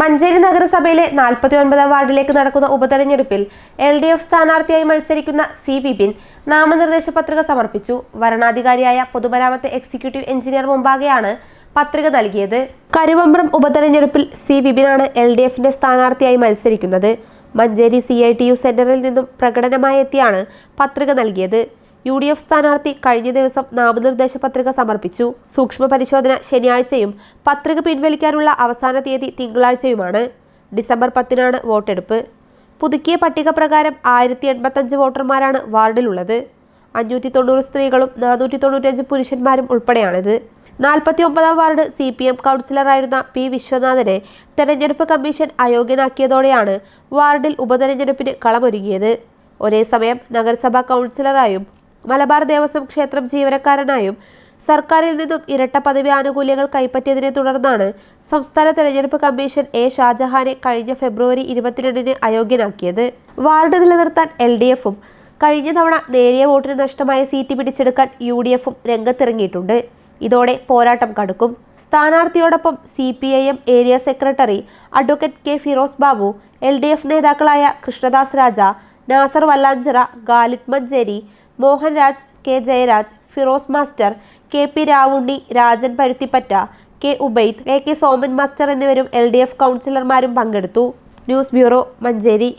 Manjeri നഗരസഭയിലെ നാൽപ്പത്തി ഒൻപതാം വാർഡിലേക്ക് നടക്കുന്ന ഉപതെരഞ്ഞെടുപ്പിൽ എൽ ഡി എഫ് സ്ഥാനാർത്ഥിയായി മത്സരിക്കുന്ന സി വിപിൻ നാമനിർദ്ദേശ പത്രിക സമർപ്പിച്ചു. വരണാധികാരിയായ പൊതുമരാമത്ത് എക്സിക്യൂട്ടീവ് എഞ്ചിനീയർ മുമ്പാകെയാണ് പത്രിക നൽകിയത്. കരുവമ്പ്രം ഉപതെരഞ്ഞെടുപ്പിൽ സി വിപിനാണ് എൽ ഡി എഫിന്റെ സ്ഥാനാർത്ഥിയായി മത്സരിക്കുന്നത്. Manjeri C I T U സെന്ററിൽ നിന്നും പ്രകടനമായി എത്തിയാണ് പത്രിക നൽകിയത്. യു ഡി എഫ് സ്ഥാനാർത്ഥി കഴിഞ്ഞ ദിവസം നാമനിർദ്ദേശ പത്രിക സമർപ്പിച്ചു. സൂക്ഷ്മ പരിശോധന ശനിയാഴ്ചയും പത്രിക പിൻവലിക്കാനുള്ള അവസാന തീയതി തിങ്കളാഴ്ചയുമാണ്. ഡിസംബർ പത്തിനാണ് വോട്ടെടുപ്പ്. പുതുക്കിയ പട്ടിക പ്രകാരം ആയിരത്തി എൺപത്തഞ്ച് വോട്ടർമാരാണ് വാർഡിലുള്ളത്. അഞ്ഞൂറ്റി തൊണ്ണൂറ് സ്ത്രീകളും നാനൂറ്റി തൊണ്ണൂറ്റഞ്ച് പുരുഷന്മാരും ഉൾപ്പെടെയാണിത്. നാൽപ്പത്തി ഒമ്പതാം വാർഡ് സി പി എം കൗൺസിലറായിരുന്ന പി വിശ്വനാഥനെ തെരഞ്ഞെടുപ്പ് കമ്മീഷൻ അയോഗ്യനാക്കിയതോടെയാണ് വാർഡിൽ ഉപതെരഞ്ഞെടുപ്പിന് കളമൊരുങ്ങിയത്. ഒരേ സമയം നഗരസഭാ കൗൺസിലറായും മലബാർ ദേവസ്വം ക്ഷേത്രം ജീവനക്കാരനായും സർക്കാരിൽ നിന്നും ഇരട്ട പദവി ആനുകൂല്യങ്ങൾ കൈപ്പറ്റിയതിനെ തുടർന്നാണ് സംസ്ഥാന തെരഞ്ഞെടുപ്പ് കമ്മീഷൻ എ ഷാജഹാനെ കഴിഞ്ഞ ഫെബ്രുവരി ഇരുപത്തിരണ്ടിന് അയോഗ്യനാക്കിയത്. വാർഡ് നിലനിർത്താൻ എൽ ഡി എഫും കഴിഞ്ഞ തവണ നേരിയ വോട്ടിന് നഷ്ടമായ സീറ്റ് പിടിച്ചെടുക്കാൻ യു ഡി എഫും രംഗത്തിറങ്ങിയിട്ടുണ്ട്. ഇതോടെ പോരാട്ടം കടുക്കും. സ്ഥാനാർത്ഥിയോടൊപ്പം C P I M area secretary advocate K Firos Babu L D F നേതാക്കളായ Krishnadas Raja Nasar Vallanchira Galith Manjeri Mohanraj K Jayaraj Firos master K P Ravunni Rajan Paruthipatta K Ubaid A K Soman master എന്നിവരും L D F കൗൺസിലർമാരും പങ്കെടുത്തു. News bureau Manjeri.